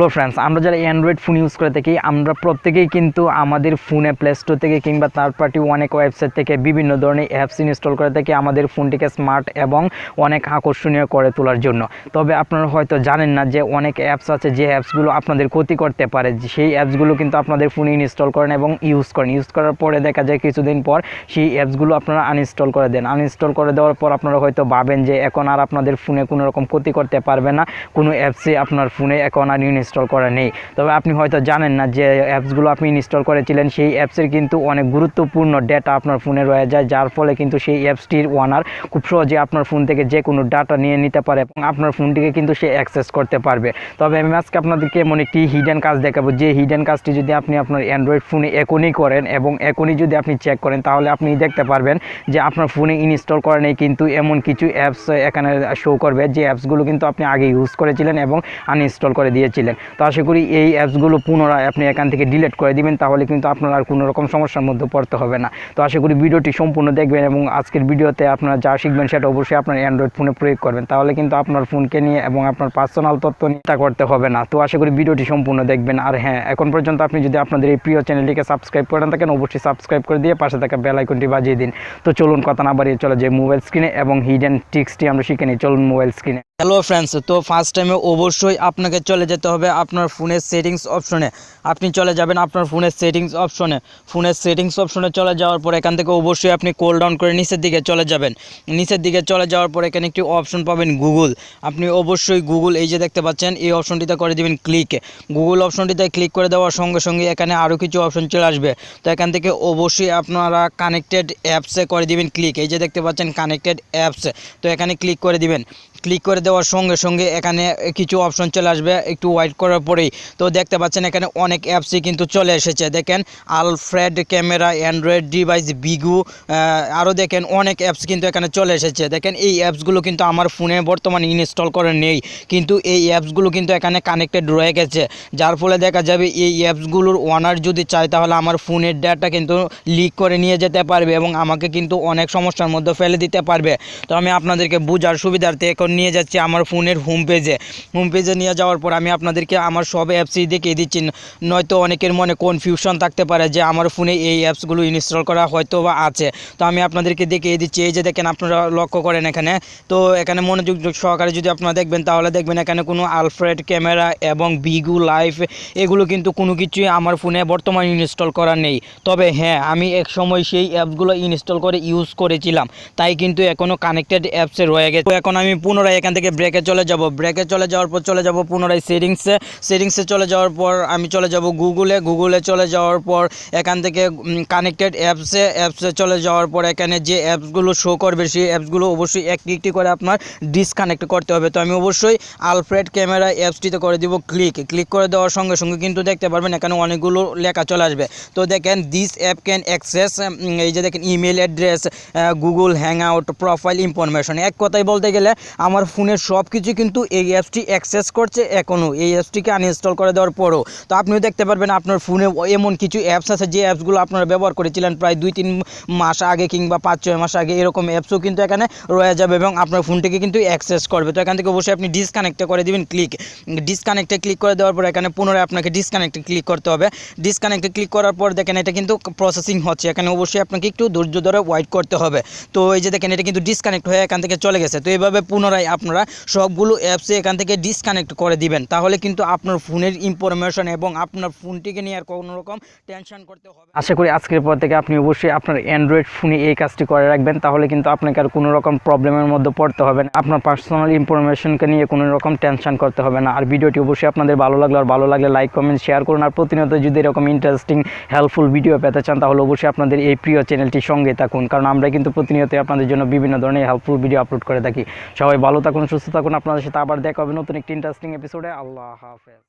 Hello friends আমরা যারা Android phone use করে থাকি, আমরা প্রত্যেকেই কিন্তু আমাদের ফোনে প্লে স্টোর থেকে কিংবা থার্ড পার্টি অনেক ওয়েবসাইট থেকে বিভিন্ন ধরনের অ্যাপস ইনস্টল করে থাকি আমাদের ফোনটিকে স্মার্ট এবং অনেক আকর্ষণীয় করে তোলার জন্য। তবে আপনারা হয়তো জানেন না যে অনেক অ্যাপস আছে যে অ্যাপসগুলো আপনাদের ক্ষতি করতে পারে, সেই অ্যাপসগুলো কিন্তু আপনাদের ফোনে ইনস্টল করেন এবং ইউজ করেন। ইউজ করার পরে দেখা যায় কিছুদিন পর সেই অ্যাপসগুলো আপনারা আনইনস্টল করে দেন। আনইনস্টল করে দেওয়ার পর আপনারা হয়তো ভাবেন যে এখন আর আপনাদের ফোনে কোনো রকম ক্ষতি করতে পারবে না। কোনো অ্যাপসে আপনার ফোনে এখন আর ইনস্টল করা নেই। তবে আপনি হয়তো জানেন না যে অ্যাপসগুলো আপনি ইনস্টল করেছিলেন, সেই অ্যাপসের কিন্তু অনেক গুরুত্বপূর্ণ ডেটা আপনার ফোনে রয়ে যায়, যার ফলে কিন্তু সেই অ্যাপসটির ওনার খুব সহজে আপনার ফোন থেকে যে কোনো ডাটা নিয়ে নিতে পারে এবং আপনার ফোনটিকে কিন্তু সে অ্যাক্সেস করতে পারবে। তবে আমি আজকে আপনাদেরকে এমন একটি হিডেন কাজ দেখাবো, যে হিডেন কাজটি যদি আপনি আপনার অ্যান্ড্রয়েড ফোনে এখনই করেন এবং এখনই যদি আপনি চেক করেন, তাহলে আপনি দেখতে পারবেন যে আপনার ফোনে ইনস্টল করা নেই কিন্তু এমন কিছু অ্যাপস এখানে শো করবে, যে অ্যাপসগুলো কিন্তু আপনি আগে ইউজ করেছিলেন এবং আনইনস্টল করে দিয়েছিলেন। তো আশা করি এই অ্যাপসগুলো পুনরায় আপনি এখান থেকে ডিলিট করে দিবেন, তাহলে কিন্তু আপনার আর কোনো সমস্যার মধ্যে পড়তে হবে না। তো আশা করি ভিডিওটি সম্পূর্ণ দেখবেন এবং আজকের ভিডিওতে আপনারা যা শিখবেন সেটা অবশ্যই আপনার অ্যান্ড্রয়েড ফোনে প্রয়োগ করবেন। তাহলে কিন্তু আপনার ফোনকে নিয়ে এবং আপনার পার্সোনাল তথ্য নিয়ে করতে হবে না। তো আশা করি ভিডিওটি সম্পূর্ণ দেখবেন। আর হ্যাঁ এখন পর্যন্ত আপনি যদি আপনাদের এই প্রিয় চ্যানেলটিকে সাবস্ক্রাইব করেন থাকেন, অবশ্যই সাবস্ক্রাইব করে দিয়ে পাশে থাকা বেল আইকনটি বাজিয়ে দিন। তো চলুন কথা না বাড়িয়ে চলে যে মোবাইল স্ক্রিনে এবং হিডেন টিক্সটি আমরা শিখে নিই। চলুন মোবাইল স্ক্রিনে হ্যালো ফ্রেন্ডস তো ফার্স্ট টাইমে অবশ্যই আপনাকে চলে যেতে হবে আপনার ফোনের সেটিংস অপশনে আপনি চলে যাবেন আপনার ফোনের সেটিংস অপশনে ফোনের সেটিংস অপশনে চলে যাওয়ার পর এখান থেকে অবশ্যই আপনি কোল ডাউন করে নিচের দিকে চলে যাবেন। নিচের দিকে চলে যাওয়ার পর এখানে একটি অপশন পাবেন গুগল আপনি অবশ্যই গুগল এই যে দেখতে পাচ্ছেন, এই অপশনটিতে করে দিবেন ক্লিক গুগল অপশনটিতে ক্লিক করে দেওয়ার সঙ্গে সঙ্গে এখানে আরও কিছু অপশন চলে আসবে। তো এখান থেকে অবশ্যই আপনারা কানেক্টেড অ্যাপসে করে দিবেন ক্লিক এই যে দেখতে পাচ্ছেন কানেক্টেড অ্যাপস তো এখানে ক্লিক করে দিবেন। ক্লিক করে দেওয়ার সঙ্গে সঙ্গে এখানে কিছু অপশন চলে আসবে, একটু ওয়াইট করার পরেই। তো দেখতে পাচ্ছেন এখানে অনেক অ্যাপসই কিন্তু চলে এসেছে। দেখেন আলফ্রেড ক্যামেরা অ্যান্ড্রয়েড ডিভাইস বিগু আরও দেখেন অনেক অ্যাপস কিন্তু এখানে চলে এসেছে। দেখেন এই অ্যাপসগুলো কিন্তু আমার ফোনে বর্তমানে ইনস্টল করে নেই। কিন্তু এই অ্যাপসগুলো কিন্তু এখানে কানেক্টেড রয়ে গেছে। যার ফলে দেখা যাবে এই অ্যাপসগুলোর ওনার যদি চায়, তাহলে আমার ফোনের ডেটা কিন্তু লিক করে নিয়ে যেতে পারবে এবং আমাকে কিন্তু অনেক সমস্যার মধ্যে ফেলে দিতে পারবে। তো আমি আপনাদেরকে বোঝার সুবিধার্থে এখন নিয়ে যাচ্ছি আমার ফোনের হোম পেজে হোম পেজে নিয়ে যাওয়ার পর আমি আপনাদেরকে আমার সব অ্যাপসই দেখিয়ে দিচ্ছি। নয়তো অনেকের মনে কনফিউশন থাকতে পারে যে আমার ফোনে এই অ্যাপসগুলো ইনস্টল করা হয়তো বা আছে। তো আমি আপনাদেরকে দেখিয়ে দিচ্ছি। এই যে দেখেন আপনারা লক্ষ্য করেন এখানে। তো এখানে মনোযোগ সহকারে যদি আপনারা দেখবেন, তাহলে দেখবেন এখানে কোনো আলফ্রেড ক্যামেরা এবং বিগু লাইফ এগুলো কিন্তু কোনো কিছুই আমার ফোনে বর্তমানে ইনস্টল করা নেই। তবে হ্যাঁ আমি এক সময় সেই অ্যাপসগুলো ইনস্টল করে ইউজ করেছিলাম। তাই কিন্তু এখনও কানেক্টেড অ্যাপসে রয়ে গেছে। এখন আমি পুনরায় এখান থেকে ব্রেকে চলে যাব। ব্রেকে চলে যাওয়ার পর চলে যাব পুনরায় সেটিংসে সেটিংসে চলে যাওয়ার পর আমি চলে যাব গুগলে গুগলে চলে যাওয়ার পর এখান থেকে কানেক্টেড অ্যাপসে অ্যাপসে চলে যাওয়ার পর এখানে যে অ্যাপসগুলো শো করবে, সেই অ্যাপসগুলো অবশ্যই একটি একটি করে আপনার ডিসকানেক্ট করতে হবে। তো আমি অবশ্যই আলফ্রেড ক্যামেরা অ্যাপসটিতে করে দিব ক্লিক ক্লিক করে দেওয়ার সঙ্গে সঙ্গে কিন্তু দেখতে পারবেন এখানে অনেকগুলো লেখা চলে আসবে। তো দেখেন দিস অ্যাপ ক্যান অ্যাক্সেস এই যে দেখেন email address Google hang out profile information এক কথায় বলতে গেলে আমার ফোনের সব কিছু কিন্তু এই অ্যাপসটি অ্যাক্সেস করছে এখনও এই অ্যাপসটিকে আনইনস্টল করে দেওয়ার পরও। তো আপনিও দেখতে পারবেন আপনার ফোনে এমন কিছু অ্যাপস আছে যে অ্যাপসগুলো আপনারা ব্যবহার করেছিলেন প্রায় দুই তিন মাস আগে কিংবা পাঁচ ছয় মাস আগে। এরকম অ্যাপসও কিন্তু এখানে রয়ে যাবে এবং আপনার ফোনটিকে কিন্তু অ্যাক্সেস করবে। তো এখান থেকে অবশ্যই আপনি ডিসকানেক্টে করে দিবেন ক্লিক ডিসকানেক্টে ক্লিক করে দেওয়ার পর এখানে পুনরায় আপনাকে ডিসকানেক্টে ক্লিক করতে হবে। ডিসকানেক্টে ক্লিক করার পর দেখেন এটা কিন্তু প্রসেসিং হচ্ছে। এখানে অবশ্যই আপনাকে একটু ধৈর্য ধরে ওয়াইট করতে হবে। তো এই যে দেখেন এটা কিন্তু ডিসকানেক্ট হয়ে এখান থেকে চলে গেছে। তো এইভাবে পুনরায় আপনারা সবগুলো অ্যাপসে এখান থেকে ডিসকানেক্ট করে দিবেন। তাহলে কিন্তু আপনার ফোনের ইনফরমেশন এবং আপনার ফোনটিকে নিয়ে আর কোনো রকম টেনশন করতে হবে আশা করি আজকের পর থেকে আপনি অবশ্যই আপনার অ্যান্ড্রয়েড ফোনে এই কাজটি করে রাখবেন। তাহলে কিন্তু আপনাকে আর কোনো রকম প্রবলেমের মধ্যে পড়তে হবে না। আপনার পার্সোনাল ইনফরমেশনকে নিয়ে কোনো রকম টেনশন করতে হবে না। আর ভিডিওটি অবশ্যই আপনাদের ভালো লাগল আর ভালো লাগলে লাইক কমেন্ট শেয়ার করুন। আর প্রতিনিয়ত যদি এরকম ইন্টারেস্টিং হেল্পফুল ভিডিও পেতে চান, তাহলে অবশ্যই আপনাদের এই প্রিয় চ্যানেলটির সঙ্গে থাকুন। কারণ আমরা কিন্তু প্রতিনিয়ত আপনাদের জন্য বিভিন্ন ধরনের হেল্পফুল ভিডিও আপলোড করে থাকি। সবাই ভালো থাকুন, সুস্থ থাকুন। আপনাদের সাথে আবার দেখা হবে নতুন একটি ইন্টারেস্টিং এপিসোডে আল্লাহ হাফেজ।